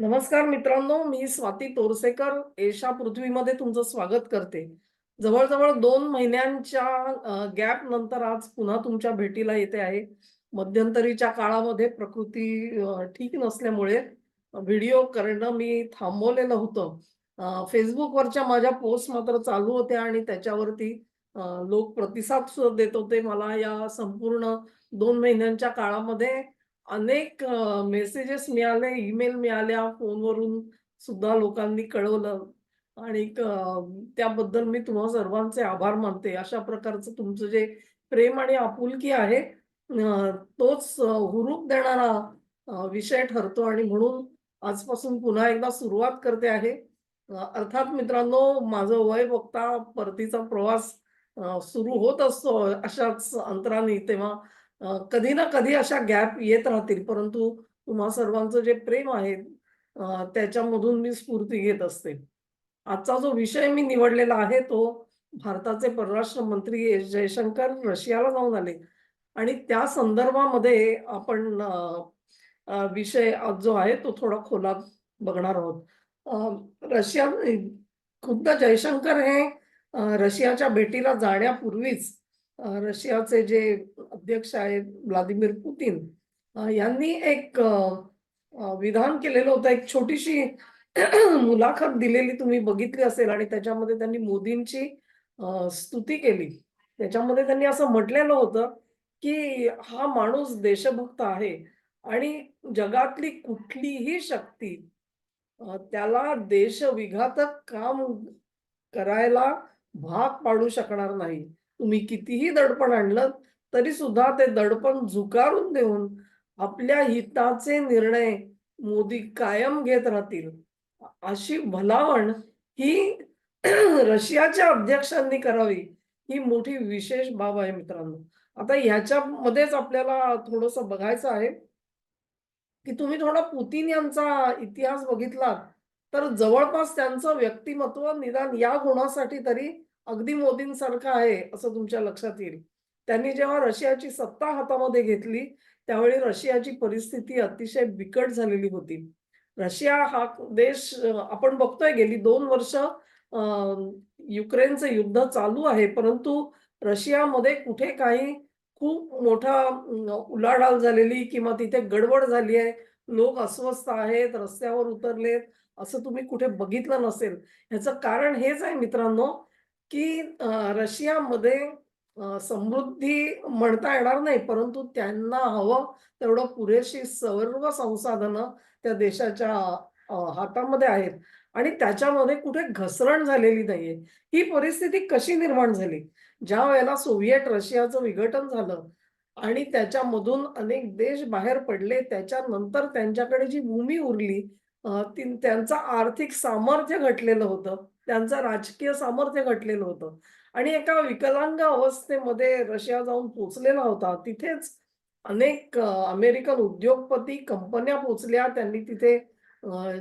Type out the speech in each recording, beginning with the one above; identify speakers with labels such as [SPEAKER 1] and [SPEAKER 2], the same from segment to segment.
[SPEAKER 1] नमस्कार मित्रांनो मी स्वाती तोरसेकर. एशा पृथ्वीमध्ये तुमचं स्वागत करते. जवळजवळ दोन महिन्यांच्या गॅप नंतर आज पुन्हा तुमच्या भेटीला येते आहे. मध्यंतरीच्या काळामध्ये प्रकृती ठीक नसल्यामुळे व्हिडिओ करणं मी थांबवलेलं होतं. फेसबुकवरच्या माझ्या पोस्ट मात्र चालू होत्या आणि त्याच्यावरती लोक प्रतिसाद देत होते. मला या संपूर्ण दोन महिन्यांच्या काळामध्ये अनेक मेसेजेस मिळाले, ईमेल मिळाल्या, फोनवरून सुद्धा लोकांनी कळवलं आणि त्याबद्दल मी तुम्हा सर्वांचे आभार मानते. अशा प्रकारचं तुमचं जे प्रेम आणि आपुलकी आहे तोच हुरूप देणारा विषय ठरतो आणि म्हणून आजपासून पुन्हा एकदा सुरुवात करते आहे. अर्थात मित्रांनो माझं वय बघता परतीचा प्रवास सुरू होत असतो अशाच अंतराने तेव्हा कधी ना कधी अशा गॅप येत राहतील, परंतु तुम्हा सर्वांचं जे प्रेम आहे त्याच्यामधून मी स्फूर्ती घेत असते. आजचा जो विषय मी निवडलेला आहे तो भारताचे परराष्ट्र मंत्री एस जयशंकर रशियाला जाऊन आले आणि त्या संदर्भामध्ये आपण विषय आज जो आहे तो थोडा खोलात बघणार आहोत. रशिया खुद्द जयशंकर हे रशियाच्या भेटीला जाण्यापूर्वीच रशियाचे जे अध्यक्ष आहेत व्लादिमीर पुतीन यांनी एक विधान केलेलं होतं. एक छोटीशी मुलाखत दिलेली तुम्ही बघितली असेल आणि त्याच्यामध्ये त्यांनी मोदींची स्तुती केली. त्याच्यामध्ये त्यांनी असं म्हटलेलं होतं, की हा माणूस देशभक्त आहे आणि जगातली कुठलीही शक्ती त्याला देशविघातक काम करायला भाग पाडू शकणार नाही. तुम्ही कितीही दडपण आणलं तरी सुद्धा ते दडपण झुकारून देऊन आपल्या हिताचे निर्णय मोदी कायम घेत राहतील. अशी भलावण ही रशियाच्या अध्यक्षांनी करावी, ही मोठी विशेष बाब आहे मित्रांनो. आता ह्याच्यामध्येच आपल्याला थोडस बघायचं आहे, की तुम्ही थोडा पुतीन यांचा इतिहास बघितला तर जवळपास त्यांचं व्यक्तिमत्व निदान या गुणासाठी तरी अगदी मोदींसारखं आहे, असं तुमच्या लक्षात येईल. त्यांनी जेव्हा रशियाची सत्ता हातामध्ये घेतली, त्यावेळी रशियाची परिस्थिती अतिशय बिकट झालेली होती. रशिया हा देश आपण बघतोय गेली दोन वर्ष युक्रेनचं युद्ध चालू आहे, परंतु रशियामध्ये कुठे काही खूप मोठा उलाढाल झालेली किंवा तिथे गडबड झाली आहे, लोक अस्वस्थ आहेत, रस्त्यावर उतरलेत, असं तुम्ही कुठे बघितलं नसेल. ह्याचं कारण हेच आहे मित्रांनो, की रशियामध्ये समृद्धी म्हणता येणार नाही, परंतु त्यांना हवं तेवढं पुरेशी सर्व संसाधनं त्या देशाच्या हातामध्ये आहेत आणि त्याच्यामध्ये कुठे घसरण झालेली नाहीये. ही परिस्थिती कशी निर्माण झाली? ज्या वेळेला सोव्हिएट रशियाचं विघटन झालं आणि त्याच्यामधून अनेक देश बाहेर पडले, त्याच्यानंतर त्यांच्याकडे जी भूमी उरली ती त्यांचं आर्थिक सामर्थ्य घटलेलं होतं. त्यांचं राजकीय सामर्थ्य घटलेलं होतं आणि एका विकलांग अवस्थेमध्ये रशिया जाऊन पोहोचलेला होता. तिथेच अनेक अमेरिकन उद्योगपती, कंपन्या पोहोचल्या. त्यांनी तिथे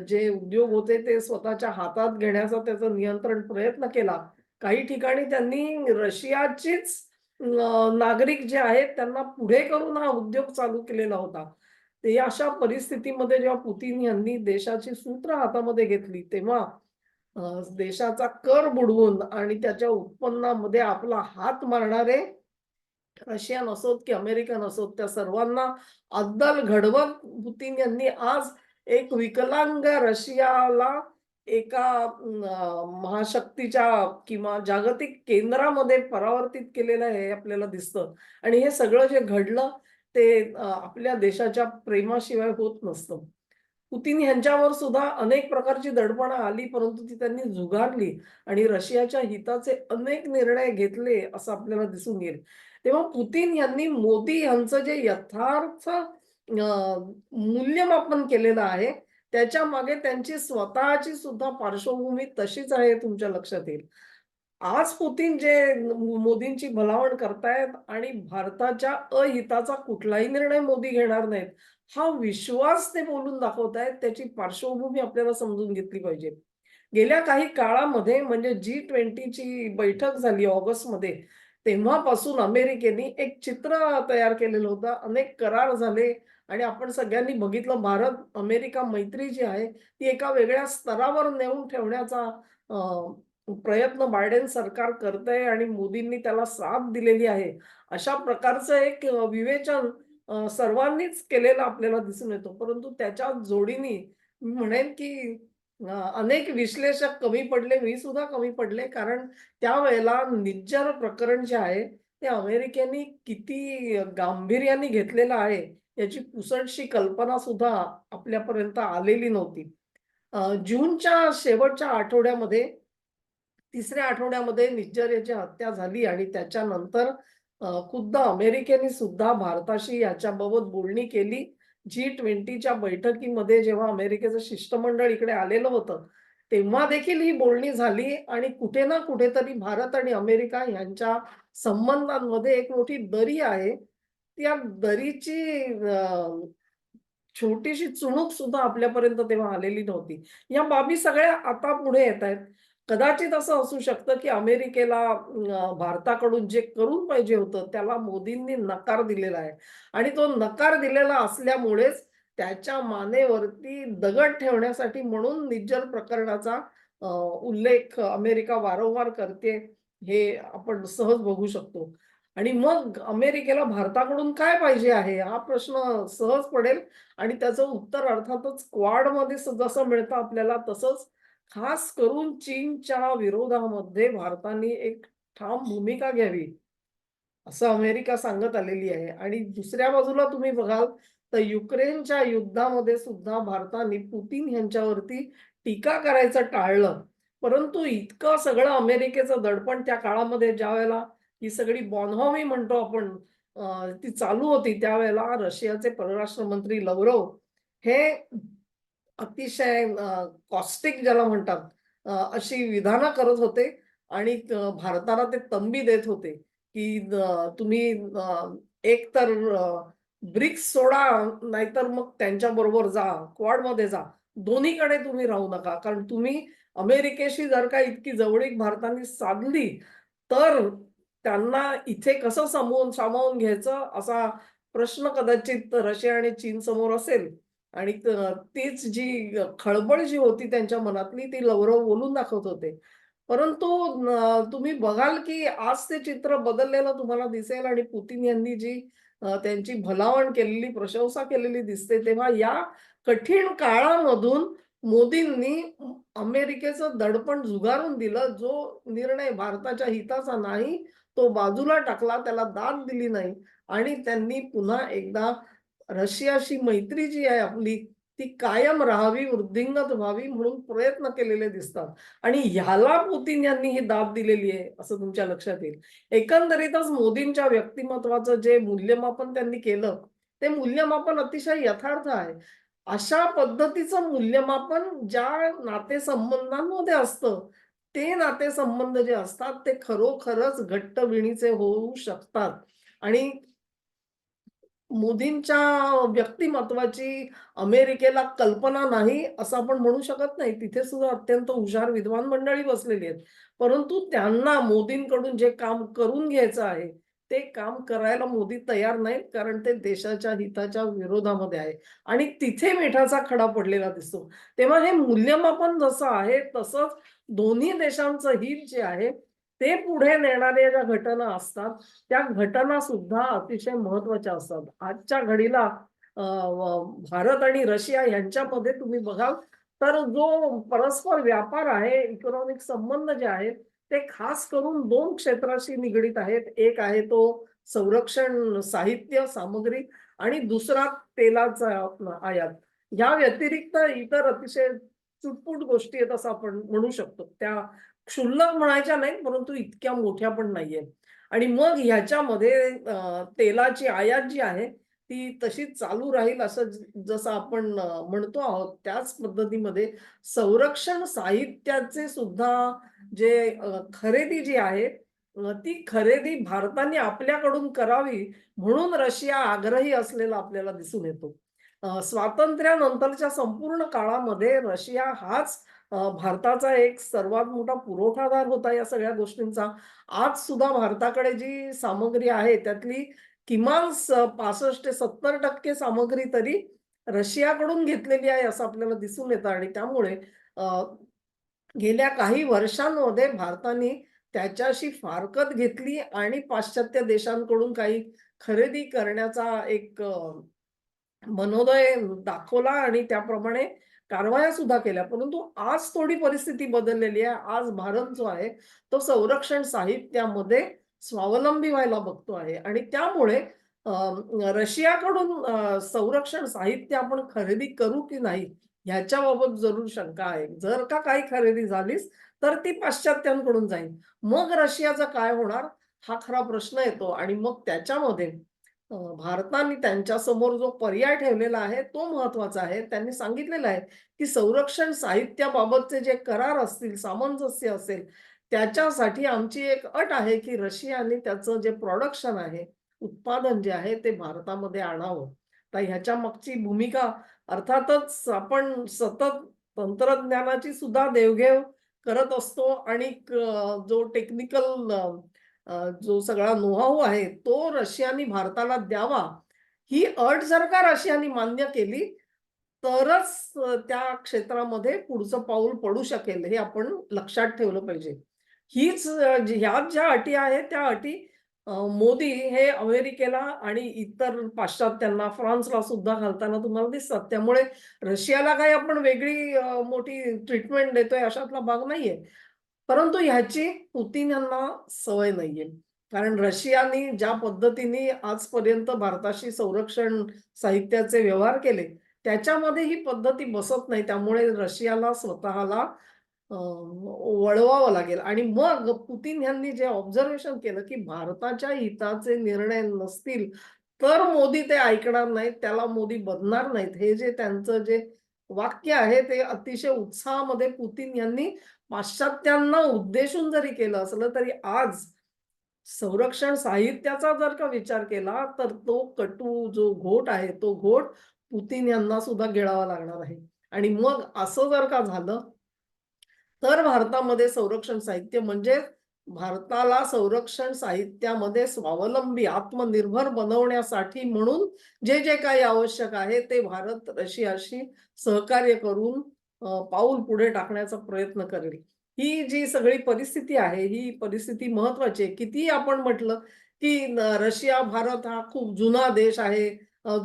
[SPEAKER 1] जे उद्योग होते ते स्वतःच्या हातात घेण्याचा त्याचा नियंत्रण प्रयत्न केला. काही ठिकाणी त्यांनी रशियाचीच नागरिक जे आहेत त्यांना पुढे करून हा उद्योग चालू केलेला होता. ते अशा परिस्थितीमध्ये जेव्हा पुतिन यांनी देशाची सूत्र हातामध्ये घेतली, तेव्हा देशाचा कर बुडवून आणि त्याच्या उत्पन्नामध्ये आपला हात मारणारे रशियन असोत की अमेरिकन असोत, त्या सर्वांना अद्दल घडवत पुतीन यांनी आज एक विकलांग रशियाला एका महाशक्तीच्या किंवा जागतिक केंद्रामध्ये परावर्तित केलेलं हे आपल्याला दिसतं आणि हे सगळं जे घडलं ते आपल्या देशाच्या प्रेमाशिवाय होत नसतं. पुतीन यांच्यावर सुद्धा अनेक प्रकारची दडपणं आली, परंतु ती त्यांनी झुगारली आणि रशियाच्या हिताचे अनेक निर्णय घेतले, असं आपल्याला दिसून येईल. तेव्हा पुतिन यांनी मोदी यांचं जे यथार्थ मूल्यमापन केलेलं आहे, त्याच्यामागे त्यांची स्वतःची सुद्धा पार्श्वभूमी तशीच आहे, तुमच्या लक्षात येईल. आज पुतिन जे मोदींची भलावण करतायत आणि भारताच्या अहिताचा कुठलाही निर्णय मोदी घेणार नाहीत. हा विश्वास ते बोलून दाखवतायत, त्याची पार्श्वभूमी आपल्याला समजून घेतली पाहिजे. गेल्या काही काळामध्ये म्हणजे जी ट्वेंटीची बैठक झाली ऑगस्टमध्ये, तेव्हापासून अमेरिकेने एक चित्र तयार केलेलं होतं. अनेक करार झाले, आणि आपण सगळ्यांनी बघितलं भारत अमेरिका मैत्री जी आहे ती एका वेगळ्या स्तरावर नेऊन ठेवण्याचा प्रयत्न बायडेन सरकार करतंय आणि मोदींनी त्याला साथ दिलेली आहे अशा प्रकारचं एक विवेचन सर्वांनीच केलेला आपल्याला दिसून येतो. परंतु त्याच्या जोडीने मी म्हणेन की अनेक विश्लेषक कमी पडले मी सुद्धा कमी पडले. कारण त्यावेळेला निज्जर प्रकरण जे आहे ते अमेरिकेने किती गांभीर्याने घेतलेलं आहे याची पुसटशी कल्पना सुद्धा आपल्यापर्यंत आलेली नव्हती. जूनच्या शेवटच्या आठवड्यामध्ये तिसऱ्या आठवड्यामध्ये निज्जर याची हत्या झाली आणि त्याच्यानंतर खुद्द अमेरिकेने सुद्धा भारताशी याच्याबाबत बोलणी केली. जी ट्वेंटीच्या बैठकीमध्ये जेव्हा अमेरिकेचं शिष्टमंडळ इकडे आलेलं होतं तेव्हा देखील ही बोलणी झाली आणि कुठे ना कुठेतरी भारत आणि अमेरिका यांच्या संबंधांमध्ये एक मोठी दरी आहे. त्या दरीची छोटीशी चुणूक सुद्धा आपल्यापर्यंत तेव्हा आलेली नव्हती. या बाबी सगळ्या आता पुढे येत आहेत कदाचित असं असू शकतं की अमेरिकेला भारताकडून जे करून पाहिजे होतं त्याला मोदींनी नकार दिलेला आहे. आणि तो नकार दिलेला असल्यामुळेच त्याच्या मानेवरती दगड ठेवण्यासाठी म्हणून निज्जल प्रकरणाचा उल्लेख अमेरिका वारंवार करते हे आपण सहज बघू शकतो. आणि मग अमेरिकेला भारताकडून काय पाहिजे आहे? हा प्रश्न सहज पडेल. आणि त्याचं उत्तर अर्थातच क्वाडमध्ये जसं मिळतं आपल्याला तसंच खास करून चीनच्या विरोधामध्ये भारताने एक ठाम भूमिका घ्यावी असं अमेरिका सांगत आलेली आहे. आणि दुसऱ्या बाजूला तुम्ही बघाल तर युक्रेनच्या युद्धामध्ये सुद्धा भारताने पुतीन यांच्यावरती टीका करायचं टाळलं. परंतु इतकं सगळं अमेरिकेचं दडपण त्या काळामध्ये ज्या वेळेला ही सगळी बॉनहॉमी म्हणतो आपण ती चालू होती त्यावेळेला रशियाचे परराष्ट्र मंत्री लवरव हे अतिशय कॉस्टिक ज्याला म्हणतात अशी विधानं करत होते आणि भारताला ते तंबी देत होते की तुम्ही एक तर ब्रिक्स सोडा नाहीतर मग त्यांच्या बरोबर जा क्वाडमध्ये जा. दोन्हीकडे तुम्ही राहू नका. कारण तुम्ही अमेरिकेशी जर का इतकी जवळीक भारताने साधली तर त्यांना इथे कसं सामावून सामावून घ्यायचं असा प्रश्न कदाचित रशिया आणि चीन समोर असेल. आणि तीच जी खळबळ जी होती त्यांच्या मनातली ती लवरव बोलून दाखवत होते. परंतु तुम्ही बघाल की आज ते चित्र बदललेलं तुम्हाला दिसेल आणि पुतीन यांनी जी त्यांची भलावण केलेली प्रशंसा केलेली दिसते तेव्हा या कठीण काळामधून मोदींनी अमेरिकेचं दडपण झुगारून दिलं. जो निर्णय भारताच्या हिताचा नाही तो बाजूला टाकला त्याला दाद दिली नाही. आणि त्यांनी पुन्हा एकदा रशियाशी मैत्री जी आहे आपली ती कायम राहावी वृद्धिंगत व्हावी म्हणून प्रयत्न केलेले दिसतात. आणि ह्याला पुतीन यांनी ही दाब दिलेली आहे असं तुमच्या लक्षात येईल. एकंदरीतच मोदींच्या व्यक्तिमत्वाचं जे मूल्यमापन त्यांनी केलं ते मूल्यमापन अतिशय यथार्थ आहे. अशा पद्धतीचं मूल्यमापन ज्या नातेसंबंधांमध्ये असतं ते नातेसंबंध जे असतात ते खरोखरच घट्ट विणीचे होऊ शकतात. आणि मोदींच्या व्यक्तिमत्वाची अमेरिकेला कल्पना नाही असं आपण म्हणू शकत नाही. तिथे सुद्धा अत्यंत हुशार विद्वान मंडळी बसलेली आहेत. परंतु त्यांना मोदींकडून जे काम करून घ्यायचं आहे ते काम करायला मोदी तयार नाहीत कारण ते देशाच्या हिताच्या विरोधामध्ये आहे. आणि तिथे मिठाचा खडा पडलेला दिसतो. तेव्हा हे मूल्यमापन जसं आहे तसंच दोन्ही देशांचं हित जे आहे ते पुढे नेणाऱ्या ज्या घटना असतात त्या घटना सुद्धा अतिशय महत्त्वाच्या असतात. आजच्या घडीला भारत आणि रशिया यांच्यामध्ये तुम्ही बघाल तर जो परस्पर व्यापार आहे इकॉनॉमिक संबंध जे आहेत ते खास करून दोन क्षेत्राशी निगडीत आहेत. एक आहे तो संरक्षण साहित्य सामग्री आणि दुसरा तेलाचा आयात. या व्यतिरिक्त इतर अतिशय चुटपुट गोष्टी आहेत असं आपण म्हणू शकतो. त्या क्षुल्लक म्हणायच्या नाहीत परंतु इतक्या मोठ्या पण नाहीये आणि मग ह्याच्यामध्ये तेलाची आयात जी आहे ती तशी चालू राहील असं जसं आपण म्हणतो आहोत. त्याच पद्धतीमध्ये संरक्षण साहित्याचे सुद्धा जे खरेदी जी आहे ती खरेदी भारताने आपल्याकडून करावी म्हणून रशिया आग्रही असलेला आपल्याला दिसून येतो. स्वातंत्र्यानंतरच्या संपूर्ण काळामध्ये रशिया हाच भारताचा एक सर्वात मोठा पुरवठादार होता या सगळ्या गोष्टींचा. आज सुद्धा भारताकडे जी सामग्री आहे त्यातली किमान पासष्ट ते सत्तर टक्के सामग्री तरी रशियाकडून घेतलेली आहे असं आपल्याला दिसून येतं आणि त्यामुळे गेल्या काही वर्षांमध्ये भारताने त्याच्याशी फारकत घेतली आणि पाश्चात्य देशांकडून काही खरेदी करण्याचा एक मनोदय दाखवला आणि त्याप्रमाणे कारवाया सुद्धा केल्या. परंतु आज थोडी परिस्थिती बदललेली आहे. आज भारत जो आहे तो संरक्षण साहित्यामध्ये स्वावलंबी व्हायला बघतो आहे. आणि त्यामुळे रशियाकडून संरक्षण साहित्य आपण खरेदी करू की नाही ह्याच्याबाबत जरूर शंका आहे. जर का काही खरेदी झालीच तर ती पाश्चात्यांकडून जाईल. मग रशियाचा काय होणार हा खरा प्रश्न येतो. आणि मग त्याच्यामध्ये भारताने त्यांच्यासमोर जो पर्याय ठेवलेला आहे तो महत्त्वाचा आहे. त्यांनी सांगितलेलं आहे की संरक्षण साहित्याबाबतचे जे करार असतील सामंजस्य असेल त्याच्यासाठी आमची एक अट आहे की रशियाने त्याचं जे प्रोडक्शन आहे उत्पादन जे आहे ते भारतामध्ये आणावं. तर ह्याच्या मागची भूमिका अर्थातच आपण सतत तंत्रज्ञानाची सुद्धा देवघेव करत असतो आणि जो टेक्निकल जो सगळा नोहाऊ आहे तो रशियाने भारताला द्यावा. ही अट जर का रशियाने मान्य केली तरच त्या क्षेत्रामध्ये पुढचं पाऊल पडू शकेल हे आपण लक्षात ठेवलं पाहिजे. हीच ह्या ज्या अटी आहेत त्या अटी मोदी हे अमेरिकेला आणि इतर पाश्चात्यांना फ्रान्सला सुद्धा घालताना तुम्हाला दिसतात. त्यामुळे रशियाला काही आपण वेगळी मोठी ट्रीटमेंट देतोय अशातला भाग नाहीये. परंतु ह्याची पुतीन यांना सवय नाहीये. कारण रशियाने ज्या पद्धतीने आजपर्यंत भारताशी संरक्षण साहित्याचे व्यवहार केले त्याच्यामध्ये ही पद्धती बसत नाही. त्यामुळे रशियाला स्वतःला वळवावं लागेल. आणि मग पुतीन यांनी जे ऑब्झर्वेशन केलं की भारताच्या हिताचे निर्णय नसतील तर मोदी ते ऐकणार नाहीत त्याला मोदी बदणार नाहीत. हे जे त्यांचं जे वाक्य आहे ते अतिशय उत्साहामध्ये पुतीन यांनी पाश्चात्यांना उद्देशून जरी केलं असलं तरी आज संरक्षण साहित्याचा जर का विचार केला तर तो कटू जो घोट आहे तो घोट पुतीन यांना सुद्धा गिळावा लागणार आहे. आणि मग असं जर का झालं तर भारतामध्ये संरक्षण साहित्य म्हणजे भारताला संरक्षण साहित्यामध्ये स्वावलंबी आत्मनिर्भर बनवण्यासाठी म्हणून जे जे काही आवश्यक आहे ते भारत रशियाशी सहकार्य करून पाऊल पुढे टाकण्याचा प्रयत्न करेल. ही जी सगळी परिस्थिती आहे ही परिस्थिती महत्वाची आहे. किती आपण म्हटलं की रशिया भारत हा खूप जुना देश आहे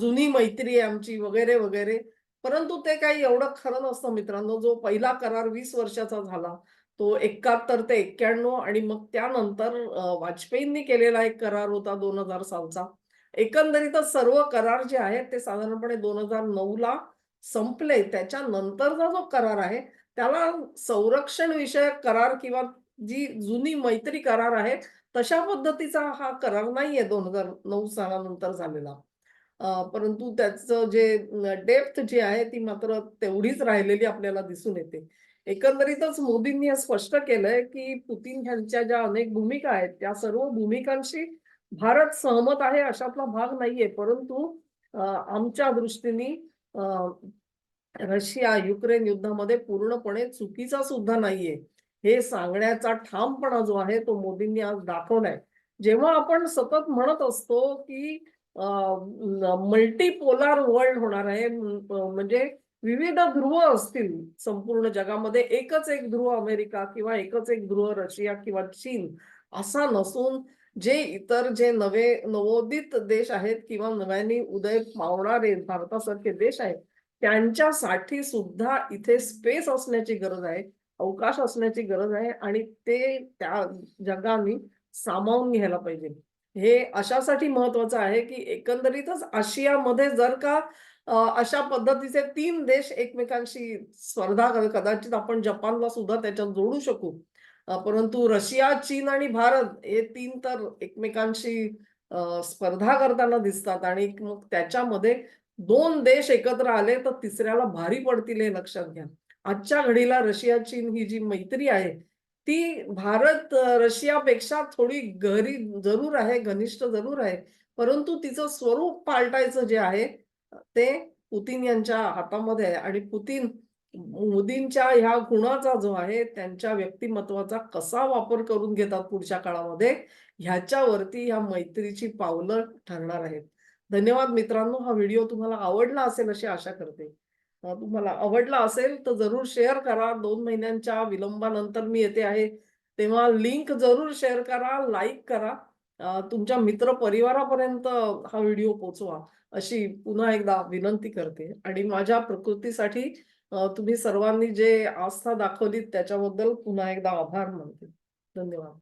[SPEAKER 1] जुनी मैत्री आहे आमची वगैरे वगैरे. परंतु ते काही एवढं खरं नसतं मित्रांनो. जो पहिला करार वीस वर्षाचा झाला तो एकाहत्तर ते एक्क्याण्णव आणि मग त्यानंतर वाजपेयींनी केलेला एक करार होता दोन हजार सालचा. एकंदरीतच सर्व करार जे आहेत ते साधारणपणे दोन हजार नऊ ला संपले त्याच्यानंतरचा जो करार आहे त्याला संरक्षण विषयक करार किंवा जी जुनी मैत्री करार आहे तशा पद्धतीचा हा करार नाहीये दोन हजार नऊ सालानंतर झालेला. परंतु त्याचं जे डेप्थ जी आहे ती मात्र तेवढीच राहिलेली आपल्याला दिसून येते. एकंदरीतच मोदींनी हे स्पष्ट केलंय की पुतीन ह्यांच्या ज्या अनेक भूमिका आहेत त्या सर्व भूमिकांशी भारत सहमत आहे अशातला भाग नाहीये. परंतु आमच्या दृष्टीने रशिया युक्रेन युद्धामध्ये पूर्णपणे चुकीचा सुद्धा नाहीये. हे सांगण्याचा ठामपणा जो आहे तो मोदींनी आज दाखवलाय. जेव्हा आपण सतत म्हणत असतो की मल्टीपोलार वर्ल्ड होणार आहे म्हणजे विविध ध्रुव असतील संपूर्ण जगामध्ये एकच एक ध्रुव अमेरिका किंवा एकच एक ध्रुव रशिया किंवा चीन असा नसून जे इतर जे नवे नवोदित देश आहेत किंवा नव्याने उदय पावणारे भारतासारखे देश आहेत त्यांच्यासाठी सुद्धा इथे स्पेस असण्याची गरज आहे अवकाश असण्याची गरज आहे आणि ते त्या जगाने सामावून घ्यायला पाहिजे. हे अशासाठी महत्वाचं आहे की एकंदरीतच आशियामध्ये जर का अशा पद्धतीचे तीन देश एकमेकांशी स्पर्धा कदाचित आपण जपानला सुद्धा त्याच्यात जोडू शकू परंतु रशिया चीन आणि भारत हे तीन तर एकमेकांशी स्पर्धा करताना दिसतात आणि मग त्याच्यामध्ये दोन देश एकत्र आले तर तिसऱ्याला भारी पडतील हे लक्षात घ्या. आजच्या घडीला रशिया चीन ही जी मैत्री आहे ती भारत रशियापेक्षा थोडी गहरी जरूर आहे घनिष्ठ जरूर आहे. परंतु तिचं स्वरूप पालटायचं जे आहे ते पुतीन यांच्या हातामध्ये आहे आणि पुतीन मोदींच्या ह्या गुणाचा जो आहे त्यांच्या व्यक्तिमत्वाचा कसा वापर करून घेतात पुढच्या काळामध्ये ह्याच्यावरती ह्या मैत्रीची पावलं ठरणार आहेत. धन्यवाद मित्रांनो हा व्हिडिओ तुम्हाला आवडला असेल अशी आशा करते. तुम्हाला आवडला असेल तर जरूर शेअर करा. दोन महिन्यांच्या विलंबानंतर मी येते आहे. तेव्हा लिंक जरूर शेअर करा लाईक करा. तुमच्या मित्र परिवारापर्यंत हा व्हिडिओ पोचवा अशी पुन्हा एकदा विनंती करते. आणि माझ्या प्रकृतीसाठी तुम्ही सर्वांनी जे आस्था दाखवली त्याच्याबद्दल पुन्हा एकदा आभार मानते. धन्यवाद.